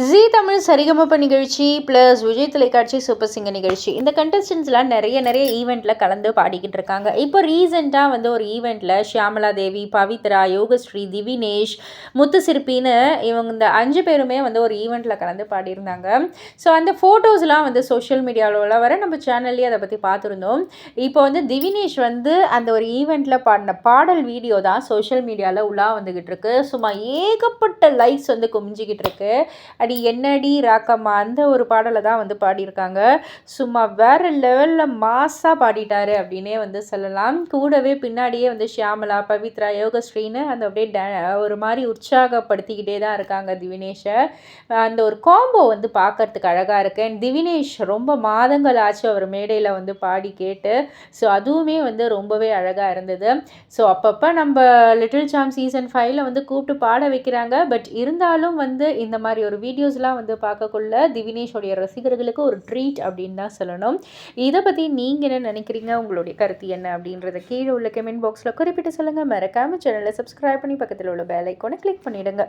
G Tamil Sarigamapa நிகழ்ச்சி plus Vijay தொலைக்காட்சி super singer நிகழ்ச்சி. இந்த கண்டஸ்டன்ஸ்லாம் நிறைய நிறைய ஈவெண்ட்டில் கலந்து பாடிக்கிட்டு இருக்காங்க. இப்போ ரீசெண்டாக வந்து ஒரு ஈவெண்ட்டில் ஷியாமலா தேவி பவித்ரா யோகஸ்ரீ திவினேஷ் முத்து சிற்பின்னு இவங்க இந்த அஞ்சு பேருமே வந்து ஒரு ஈவெண்ட்டில் கலந்து பாடியிருந்தாங்க. ஸோ அந்த ஃபோட்டோஸ்லாம் வந்து சோஷியல் மீடியாவில் வர நம்ம சேனல்லேயே அதை பற்றி பார்த்துருந்தோம். இப்போ வந்து திவினேஷ் வந்து அந்த ஒரு ஈவெண்ட்டில் பாடின பாடல் வீடியோ தான் சோஷியல் மீடியாவில் உள்ளா வந்துக்கிட்டு இருக்கு. சும்மா ஏகப்பட்ட லைக்ஸ் வந்து குமிஞ்சிக்கிட்டு இருக்கு. அடி என்னடி ராக்கம்மா? அந்த ஒரு பாடலை தான் வந்து பாடியிருக்காங்க. சும்மா வேறு லெவலில் மாஸாக பாடிட்டாரு அப்படின்னே வந்து சொல்லலாம். கூடவே பின்னாடியே வந்து ஷியாமலா பவித்ரா யோகஸ்ரீன்னு அந்த அப்படியே டே ஒரு மாதிரி உற்சாகப்படுத்திக்கிட்டே தான் இருக்காங்க திவினேஷை. அந்த ஒரு காம்போ வந்து பார்க்கறதுக்கு அழகாக இருக்குது அண்ட் திவினேஷ் ரொம்ப மாதங்கள் ஆச்சு அவர் மேடையில் வந்து பாடி கேட்டு. ஸோ அதுவுமே வந்து ரொம்பவே அழகாக இருந்தது. ஸோ அப்பப்போ நம்ம லிட்டில் சாம் சீசன் ஃபைவ்ல வந்து கூப்பிட்டு பாட வைக்கிறாங்க. பட் இருந்தாலும் வந்து இந்த மாதிரி ஒரு வீடியோஸ்லாம் வந்து பார்க்கக்குள்ள திவினேஷோடைய ரசிகர்களுக்கு ஒரு ட்ரீட் அப்படின்னு தான் சொல்லணும். இதை பற்றி நீங்கள் என்ன நினைக்கிறீங்க? உங்களுடைய கருத்து என்ன அப்படின்றத கீழே உள்ள கமெண்ட் பாக்ஸில் குறிப்பிட்டு சொல்லுங்கள் மறக்காமல் சேனலை சப்ஸ்கிரைப் பண்ணி பக்கத்தில் உள்ள பெல் ஐக்கானை கிளிக் பண்ணிவிடுங்க